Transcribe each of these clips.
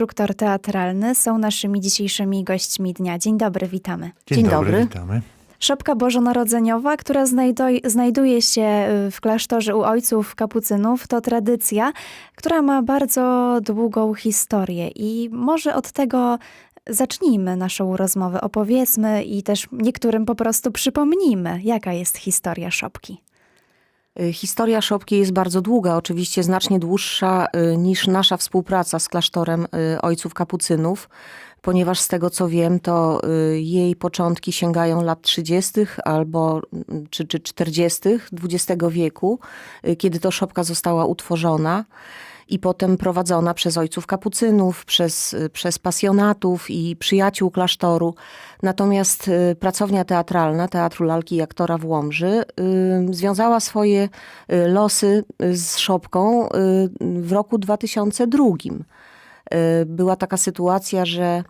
Instruktor teatralny są naszymi dzisiejszymi gośćmi dnia. Dzień dobry, witamy. Dzień, Dzień dobry, dobry. witamy. Szopka Bożonarodzeniowa, która znajduj, znajduje się y, w klasztorze u ojców kapucynów, to tradycja, która ma bardzo długą historię i może od tego zacznijmy naszą rozmowę, opowiedzmy i też niektórym po prostu przypomnijmy, jaka jest historia szopki. Y, Historia szopki jest bardzo długa, oczywiście znacznie dłuższa y, niż nasza współpraca z klasztorem y, ojców kapucynów, ponieważ z tego co wiem, to jej początki sięgają lat 30. albo mm, czy, czy 40. XX wieku, kiedy to szopka została utworzona. I potem prowadzona przez ojców kapucynów, przez, y, przez pasjonatów i przyjaciół klasztoru. Natomiast y, pracownia teatralna Teatru Lalki i Aktora w Łomży y, związała swoje losy z szopką w roku 2002. Y, Była taka sytuacja, że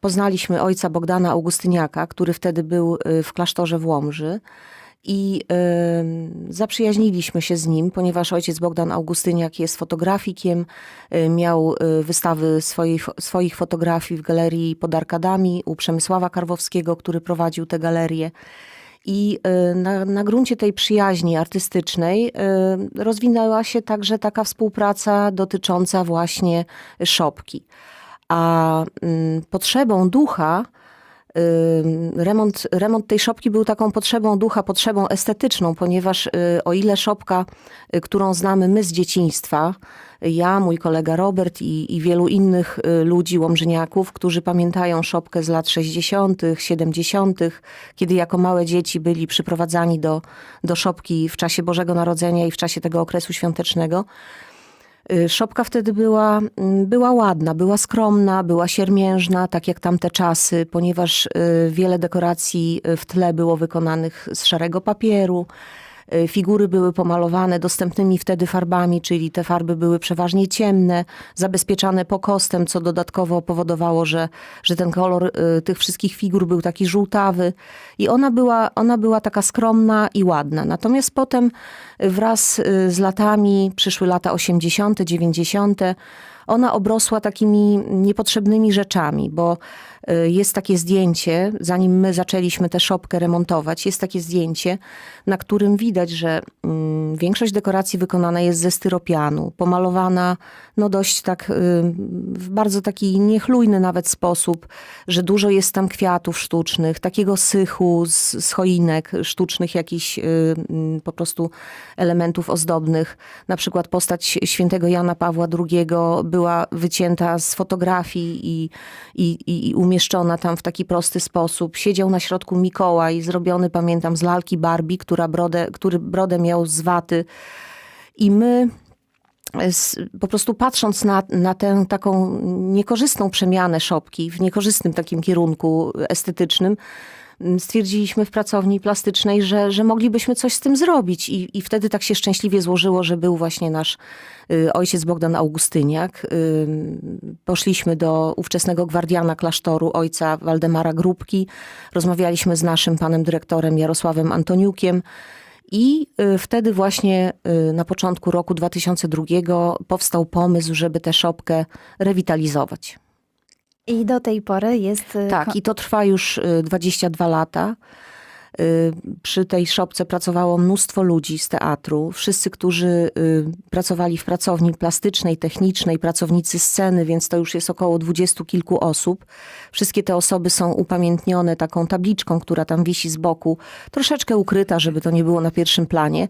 poznaliśmy ojca Bogdana Augustyniaka, który wtedy był w klasztorze w Łomży. I y, zaprzyjaźniliśmy się z nim, ponieważ ojciec Bogdan Augustyniak jest fotografikiem, y, miał y, wystawy swojej, swoich fotografii w galerii pod Arkadami u Przemysława Karwowskiego, który prowadził tę galerię. I y, na, na gruncie tej przyjaźni artystycznej rozwinęła się także taka współpraca dotycząca właśnie szopki. A mm, potrzebą ducha remont, remont tej szopki był taką potrzebą ducha, potrzebą estetyczną, ponieważ y, o ile szopka, y, którą znamy my z dzieciństwa, ja, mój kolega Robert i, i wielu innych y, ludzi, łomżyniaków, którzy pamiętają szopkę z lat 60., 70., kiedy jako małe dzieci byli przyprowadzani do, do szopki w czasie Bożego Narodzenia i w czasie tego okresu świątecznego, Szopka wtedy była, mm, była ładna, była skromna, była siermiężna, tak jak tamte czasy, ponieważ y, wiele dekoracji y, w tle było wykonanych z szarego papieru. Y, Figury były pomalowane dostępnymi wtedy farbami, czyli te farby były przeważnie ciemne, zabezpieczane pokostem, co dodatkowo powodowało, że, że ten kolor y, tych wszystkich figur był taki żółtawy. I ona była, ona była taka skromna i ładna. Natomiast potem y, wraz z latami, przyszły lata 80., 90., ona obrosła takimi niepotrzebnymi rzeczami, bo jest takie zdjęcie, zanim my zaczęliśmy tę szopkę remontować, jest takie zdjęcie, na którym widać, że mm, większość dekoracji wykonana jest ze styropianu, pomalowana no dość tak y, w bardzo taki niechlujny nawet sposób, że dużo jest tam kwiatów sztucznych, takiego sychu z, z choinek sztucznych, jakichś y, mm, po prostu elementów ozdobnych. Na przykład postać świętego Jana Pawła II była wycięta z fotografii i, i, i, i umieszczona tam w taki prosty sposób. Siedział na środku Mikołaj, zrobiony pamiętam z lalki Barbie, która brodę, który brodę miał z waty. I my s- po prostu patrząc na, na tę taką niekorzystną przemianę szopki w niekorzystnym takim kierunku estetycznym, stwierdziliśmy w pracowni plastycznej, że, że moglibyśmy coś z tym zrobić. I, I wtedy tak się szczęśliwie złożyło, że był właśnie nasz y, ojciec Bogdan Augustyniak. Ym, Poszliśmy do ówczesnego gwardiana klasztoru, ojca Waldemara Grupki. Rozmawialiśmy z naszym panem dyrektorem Jarosławem Antoniukiem. I y, wtedy właśnie y, na początku roku 2002 powstał pomysł, żeby tę szopkę rewitalizować. I do tej pory jest... y, Tak, i to trwa już y, 22 lata. Y, Przy tej szopce pracowało mnóstwo ludzi z teatru. Wszyscy, którzy y, pracowali w pracowni plastycznej, technicznej, pracownicy sceny, więc to już jest około dwudziestu kilku osób. Wszystkie te osoby są upamiętnione taką tabliczką, która tam wisi z boku, troszeczkę ukryta, żeby to nie było na pierwszym planie.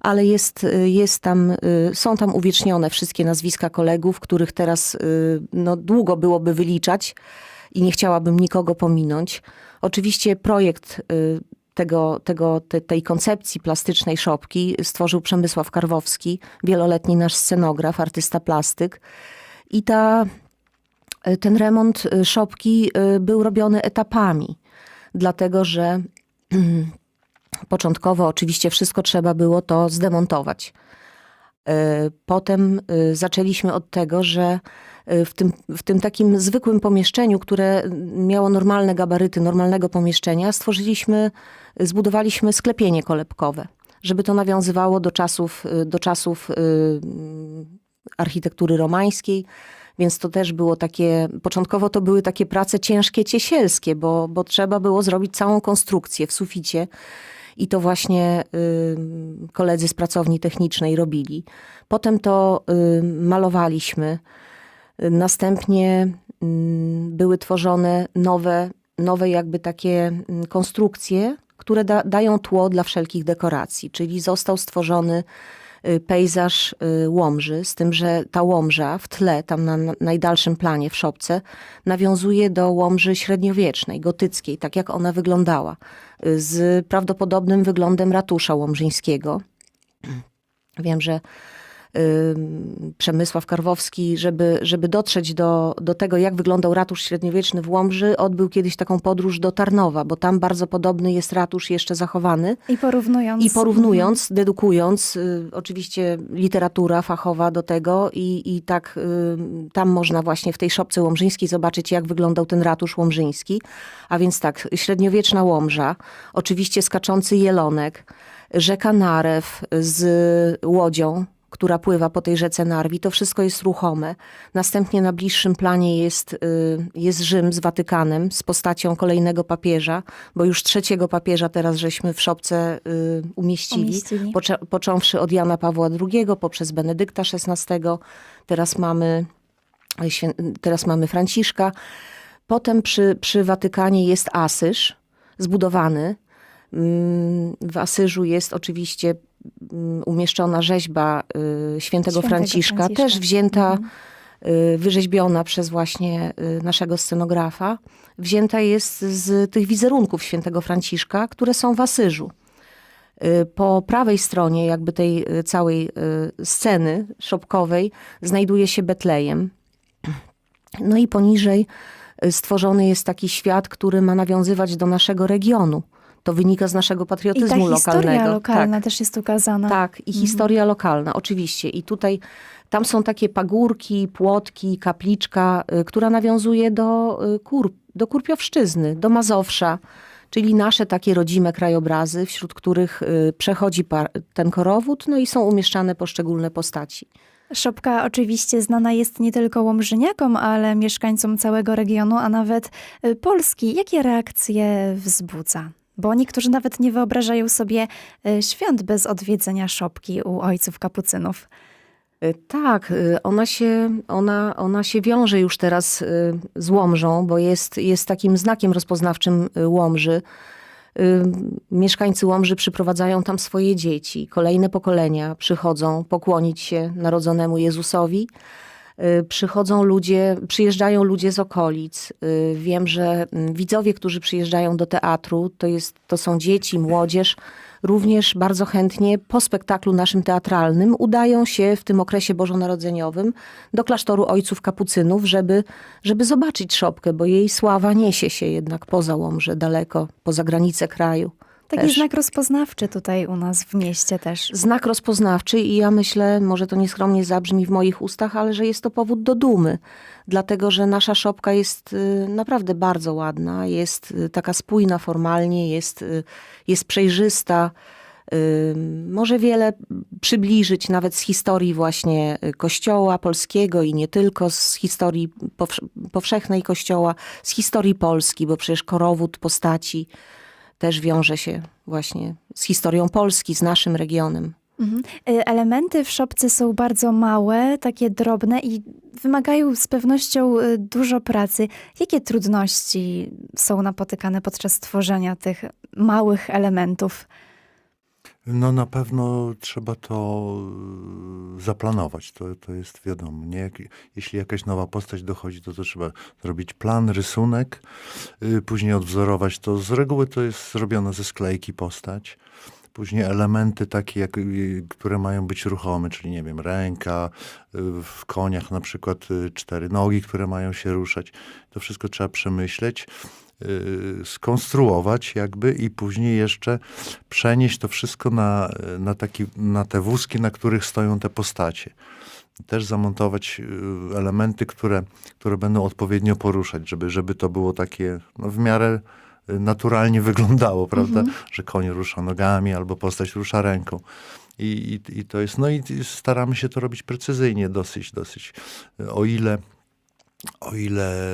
Ale jest, y, jest tam, y, są tam uwiecznione wszystkie nazwiska kolegów, których teraz y, no, długo byłoby wyliczać i nie chciałabym nikogo pominąć. Oczywiście projekt tego, tego, te, tej koncepcji plastycznej szopki stworzył Przemysław Karwowski, wieloletni nasz scenograf, artysta plastyk. I ta, ten remont szopki był robiony etapami, dlatego że początkowo oczywiście wszystko trzeba było to zdemontować. Y, Potem y, zaczęliśmy od tego, że y, w tym, w tym takim zwykłym pomieszczeniu, które miało normalne gabaryty normalnego pomieszczenia, stworzyliśmy, zbudowaliśmy sklepienie kolebkowe, żeby to nawiązywało do czasów, do czasów architektury romańskiej, Więc to też było takie, początkowo to były takie prace ciężkie, ciesielskie, bo, bo trzeba było zrobić całą konstrukcję w suficie. I to właśnie y, koledzy z pracowni technicznej robili. Potem to y, malowaliśmy. Następnie y, były tworzone nowe, nowe jakby takie y, konstrukcje, które da, dają tło dla wszelkich dekoracji. Czyli został stworzony pejzaż y, Łomży, z tym, że ta Łomża w tle, tam na na najdalszym planie w szopce, nawiązuje do Łomży średniowiecznej, gotyckiej, tak jak ona wyglądała, y, z prawdopodobnym wyglądem ratusza łomżyńskiego. Wiem, że y, Przemysław Karwowski, żeby, żeby dotrzeć do, do tego, jak wyglądał ratusz średniowieczny w Łomży, odbył kiedyś taką podróż do Tarnowa, bo tam bardzo podobny jest ratusz jeszcze zachowany. I porównując. I porównując, dedukując, y, oczywiście literatura fachowa do tego i, i tak y, tam można właśnie w tej szopce łomżyńskiej zobaczyć, jak wyglądał ten ratusz łomżyński. A więc tak, średniowieczna Łomża, oczywiście skaczący jelonek, rzeka Narew z łodzią, która pływa po tej rzece Narwi, to wszystko jest ruchome. Następnie na bliższym planie jest, y, jest Rzym z Watykanem, z postacią kolejnego papieża, bo już trzeciego papieża teraz żeśmy w szopce y, umieścili. Umieścili. Począwszy od Jana Pawła II, poprzez Benedykta XVI, teraz mamy, świę- teraz mamy Franciszka. Potem przy, przy Watykanie jest Asyż, zbudowany. Mm, W Asyżu jest oczywiście umieszczona rzeźba y, świętego, Świętego Franciszka, Franciszka. też wzięta, Mhm. y, wyrzeźbiona przez właśnie y, naszego scenografa. Wzięta jest z tych wizerunków świętego Franciszka, które są w Asyżu. Po prawej stronie jakby tej całej sceny szopkowej znajduje się Betlejem. No i poniżej stworzony jest taki świat, który ma nawiązywać do naszego regionu. To wynika z naszego I ta patriotyzmu historia lokalnego. lokalna tak. też jest ukazana. Tak, i historia lokalna, oczywiście. I tutaj, tam są takie pagórki, płotki, kapliczka, y, która nawiązuje do, y, kur, do Kurpiowszczyzny, do Mazowsza, czyli nasze takie rodzime krajobrazy, wśród których y, przechodzi ten korowód, no i są umieszczane poszczególne postaci. Szopka oczywiście znana jest nie tylko łomżyniakom, ale mieszkańcom całego regionu, a nawet Polski. Jakie reakcje wzbudza? Bo niektórzy nawet nie wyobrażają sobie y, świąt bez odwiedzenia szopki u ojców kapucynów. Y, Tak, y, ona się, ona, ona się wiąże już teraz z Łomżą, bo jest, jest takim znakiem rozpoznawczym Łomży. Mieszkańcy Łomży przyprowadzają tam swoje dzieci. Kolejne pokolenia przychodzą pokłonić się narodzonemu Jezusowi. Y, Przychodzą ludzie, przyjeżdżają ludzie z okolic. Y, Wiem, że mm, widzowie, którzy przyjeżdżają do teatru, to, jest, to są dzieci, młodzież, również bardzo chętnie po spektaklu naszym teatralnym udają się w tym okresie bożonarodzeniowym do klasztoru ojców kapucynów, żeby, żeby zobaczyć szopkę, bo jej sława niesie się jednak poza Łomże, daleko, poza granice kraju. Taki Też. znak rozpoznawczy tutaj u nas w mieście też. Znak rozpoznawczy i ja myślę, może to nieskromnie zabrzmi w moich ustach, ale że jest to powód do dumy, dlatego że nasza szopka jest y, naprawdę bardzo ładna, jest y, taka spójna formalnie, jest, y, jest przejrzysta. Może wiele przybliżyć nawet z historii właśnie Kościoła polskiego i nie tylko, z historii powsz- powszechnej Kościoła, z historii Polski, bo przecież korowód postaci też wiąże się właśnie z historią Polski, z naszym regionem. Mhm. Y, Elementy w szopce są bardzo małe, takie drobne i wymagają z pewnością y, dużo pracy. Jakie trudności są napotykane podczas tworzenia tych małych elementów? No na pewno trzeba to y, zaplanować, to, to jest wiadomo. Nie? Jak, jeśli jakaś nowa postać dochodzi, to, to trzeba zrobić plan, rysunek, y, później odwzorować to. Z reguły to jest zrobione ze sklejki postać. Później elementy takie, jak, y, które mają być ruchome, czyli nie wiem, ręka, y, w koniach na przykład cztery nogi, które mają się ruszać. To wszystko trzeba przemyśleć, skonstruować jakby i później jeszcze przenieść to wszystko na, na, taki, na te wózki, na których stoją te postacie. Też zamontować y, elementy, które, które będą odpowiednio poruszać, żeby, żeby to było takie no, w miarę y, naturalnie wyglądało, prawda? Że koń rusza nogami albo postać rusza ręką. I, i, I to jest, no i staramy się to robić precyzyjnie dosyć, dosyć. O ile o ile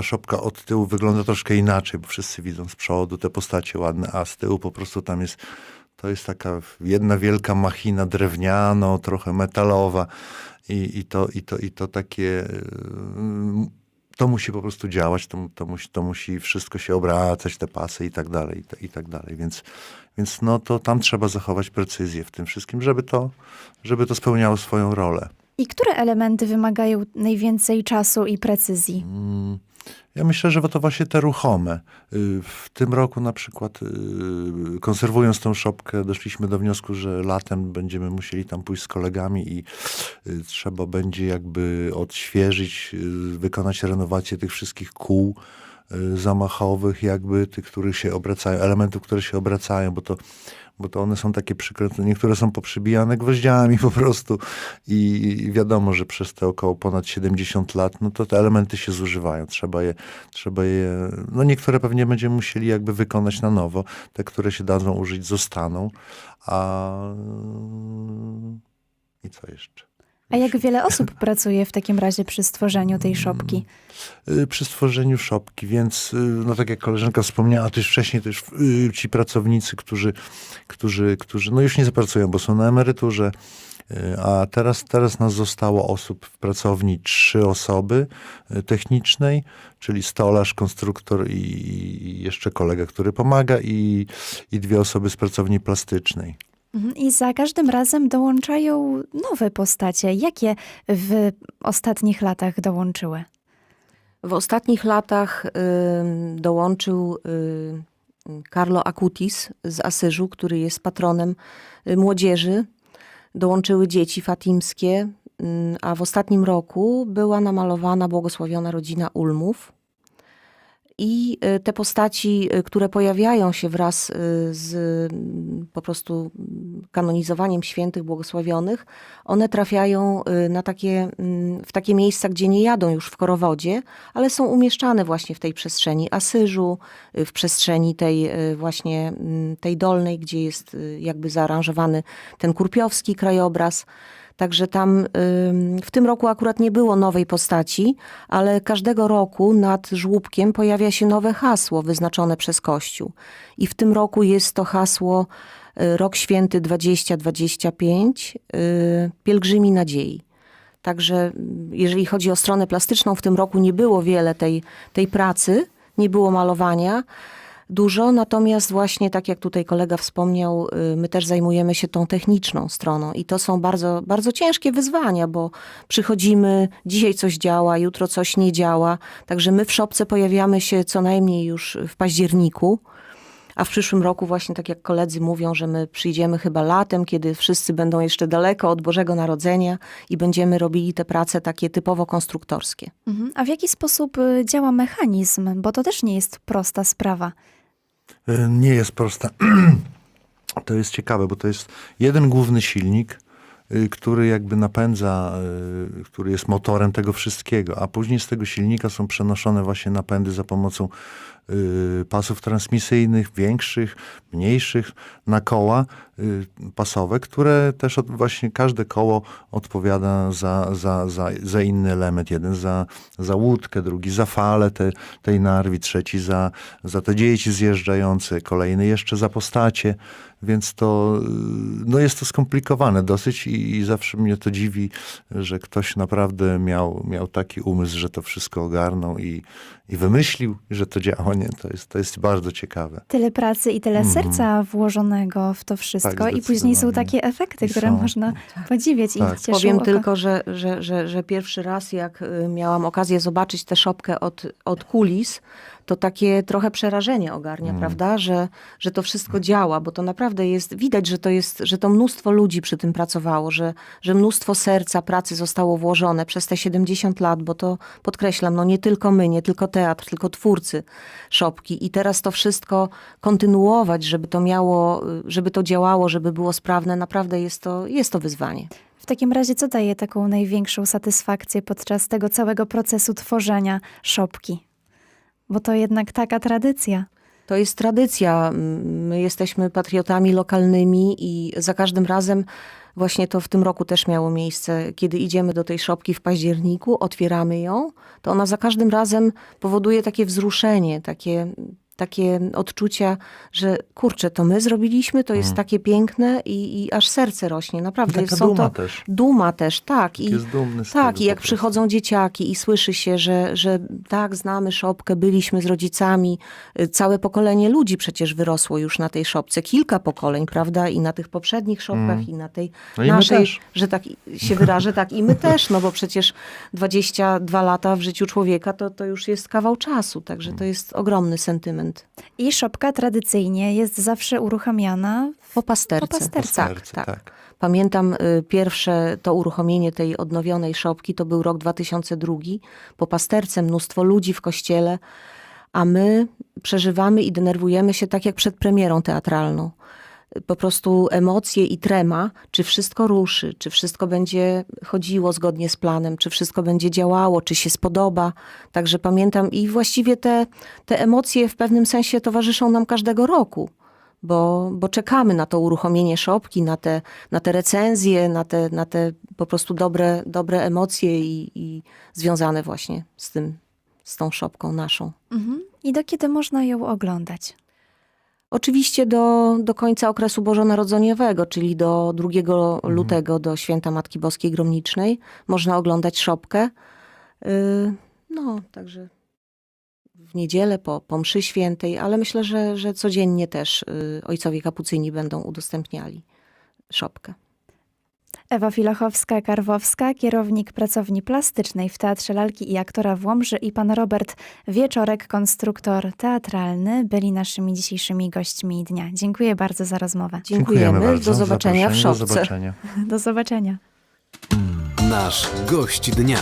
ta szopka od tyłu wygląda troszkę inaczej, bo wszyscy widzą z przodu te postacie ładne, a z tyłu po prostu tam jest, to jest taka jedna wielka machina drewniano, trochę metalowa i, i, to, i, to, i to takie, yy, to musi po prostu działać, to, to, musi, to musi wszystko się obracać, te pasy i tak dalej, i, i tak dalej, więc, więc no to tam trzeba zachować precyzję w tym wszystkim, żeby to, żeby to spełniało swoją rolę. I które elementy wymagają najwięcej czasu i precyzji? Mm, Ja myślę, że to właśnie te ruchome. Y, W tym roku na przykład y, konserwując tą szopkę doszliśmy do wniosku, że latem będziemy musieli tam pójść z kolegami i y, trzeba będzie jakby odświeżyć, wykonać renowację tych wszystkich kół zamachowych, jakby tych, które się obracają, elementów, które się obracają, bo to, bo to one są takie przykręcone, niektóre są poprzybijane gwoździami po prostu i, i wiadomo, że przez te około ponad 70 lat, no to te elementy się zużywają, trzeba je, trzeba je, no niektóre pewnie będziemy musieli jakby wykonać na nowo, te, które się dadzą użyć zostaną, a i co jeszcze? A jak wiele osób pracuje w takim razie przy stworzeniu tej szopki? y, przy stworzeniu szopki, więc y, no tak jak koleżanka wspomniała też wcześniej, też y, ci pracownicy, którzy, którzy, którzy no już nie zapracują, bo są na emeryturze, a teraz, teraz nas zostało osób w pracowni trzy osoby technicznej, czyli stolarz, konstruktor i, i jeszcze kolega, który pomaga i, i dwie osoby z pracowni plastycznej. Mhm. I za każdym razem dołączają nowe postacie. Jakie w ostatnich latach dołączyły? W ostatnich latach ym, dołączył ym, Carlo Acutis z Asyżu, który jest patronem y, młodzieży. Dołączyły dzieci fatimskie, a w ostatnim roku była namalowana błogosławiona rodzina Ulmów. I y, te postaci, y, które pojawiają się wraz y, z mm, po prostu kanonizowaniem świętych błogosławionych, one trafiają na takie, mm, w takie miejsca, gdzie nie jadą już w korowodzie, ale są umieszczane właśnie w tej przestrzeni Asyżu, w przestrzeni tej właśnie mm, tej dolnej, gdzie jest jakby zaaranżowany ten kurpiowski krajobraz. Także tam w tym roku akurat nie było nowej postaci, ale każdego roku nad żłóbkiem pojawia się nowe hasło wyznaczone przez Kościół. I w tym roku jest to hasło y, Rok Święty 2025 y, Pielgrzymi Nadziei. Także mm, jeżeli chodzi o stronę plastyczną, w tym roku nie było wiele tej, tej pracy, nie było malowania dużo, natomiast właśnie tak jak tutaj kolega wspomniał, y, my też zajmujemy się tą techniczną stroną i to są bardzo, bardzo ciężkie wyzwania, bo przychodzimy, dzisiaj coś działa, jutro coś nie działa, także my w szopce pojawiamy się co najmniej już w październiku, a w przyszłym roku właśnie tak jak koledzy mówią, że my przyjdziemy chyba latem, kiedy wszyscy będą jeszcze daleko od Bożego Narodzenia i będziemy robili te prace takie typowo konstruktorskie. Mhm. A w jaki sposób y, działa mechanizm? Bo to też nie jest prosta sprawa. Y, Nie jest prosta. To jest ciekawe, bo to jest jeden główny silnik, y, który jakby napędza, y, który jest motorem tego wszystkiego, a później z tego silnika są przenoszone właśnie napędy za pomocą pasów transmisyjnych, większych, mniejszych, na koła y, pasowe, które też od, właśnie każde koło odpowiada za, za, za, za inny element. Jeden za, za łódkę, drugi za falę te, tej narwi, trzeci za, za te dzieci zjeżdżające, kolejny jeszcze za postacie, więc to y, no jest to skomplikowane dosyć i, i zawsze mnie to dziwi, że ktoś naprawdę miał, miał taki umysł, że to wszystko ogarnął i, i wymyślił, że to działa. Nie? To, jest, to jest bardzo ciekawe. Tyle pracy i tyle Mhm. serca włożonego w to wszystko i później są takie efekty, I które są. można podziwiać Tak. i cieszą Powiem oko. tylko, że, że, że, że pierwszy raz, jak y, miałam okazję zobaczyć tę szopkę od, od kulis, to takie trochę przerażenie ogarnia, prawda? Że, że to wszystko działa, bo to naprawdę jest, widać, że to jest, że to mnóstwo ludzi przy tym pracowało, że, że mnóstwo serca, pracy zostało włożone przez te 70 lat, bo to podkreślam, no nie tylko my, nie tylko teatr, tylko twórcy szopki. I teraz to wszystko kontynuować, żeby to miało, żeby to działało, żeby było sprawne, naprawdę jest to, jest to wyzwanie. W takim razie, co daje taką największą satysfakcję podczas tego całego procesu tworzenia szopki? Bo to jednak taka tradycja. To jest tradycja. My jesteśmy patriotami lokalnymi i za każdym razem Właśnie to w tym roku też miało miejsce. Kiedy idziemy do tej szopki w październiku, otwieramy ją, to ona za każdym razem powoduje takie wzruszenie, takie, takie odczucia, że kurczę, to my zrobiliśmy, to jest takie piękne i, i aż serce rośnie. Naprawdę. Taka są duma to, też. Duma też, tak. I, Jest dumny z tak, i jak przychodzą dzieciaki i słyszy się, że, że tak, znamy szopkę, byliśmy z rodzicami. Y, Całe pokolenie ludzi przecież wyrosło już na tej szopce. Kilka pokoleń, prawda? I na tych poprzednich szopkach, i na tej No naszej, że tak się wyrażę, tak i my też, no bo przecież 22 lata w życiu człowieka to, to już jest kawał czasu, także to jest ogromny sentyment. I szopka tradycyjnie jest zawsze uruchamiana. Po pasterce. Po pasterce. Tak, tak. tak. Pamiętam y, pierwsze to uruchomienie tej odnowionej szopki, to był rok 2002. Po pasterce mnóstwo ludzi w kościele, a my przeżywamy i denerwujemy się tak jak przed premierą teatralną. Po prostu emocje i trema, czy wszystko ruszy, czy wszystko będzie chodziło zgodnie z planem, czy wszystko będzie działało, czy się spodoba. Także pamiętam i właściwie te, te emocje w pewnym sensie towarzyszą nam każdego roku bo, bo czekamy na to uruchomienie szopki, na te, na te recenzje, na te, na te po prostu dobre, dobre emocje i, i związane właśnie z tym, z tą szopką naszą. Mhm. I do kiedy można ją oglądać? Oczywiście do, do końca okresu bożonarodzeniowego, czyli do 2 Mhm. lutego, do święta Matki Boskiej Gromnicznej, można oglądać szopkę. Yy, no, także w niedzielę po, po mszy świętej, ale myślę, że, że codziennie też yy, ojcowie kapucyni będą udostępniali szopkę. Ewa Filochowska-Karwowska, kierownik pracowni plastycznej w Teatrze Lalki i Aktora w Łomży i pan Robert Wieczorek, konstruktor teatralny, byli naszymi dzisiejszymi gośćmi dnia. Dziękuję bardzo za rozmowę. Dziękujemy. bardzo. Do zobaczenia w szopce. Do zobaczenia. Do zobaczenia. Nasz gość dnia.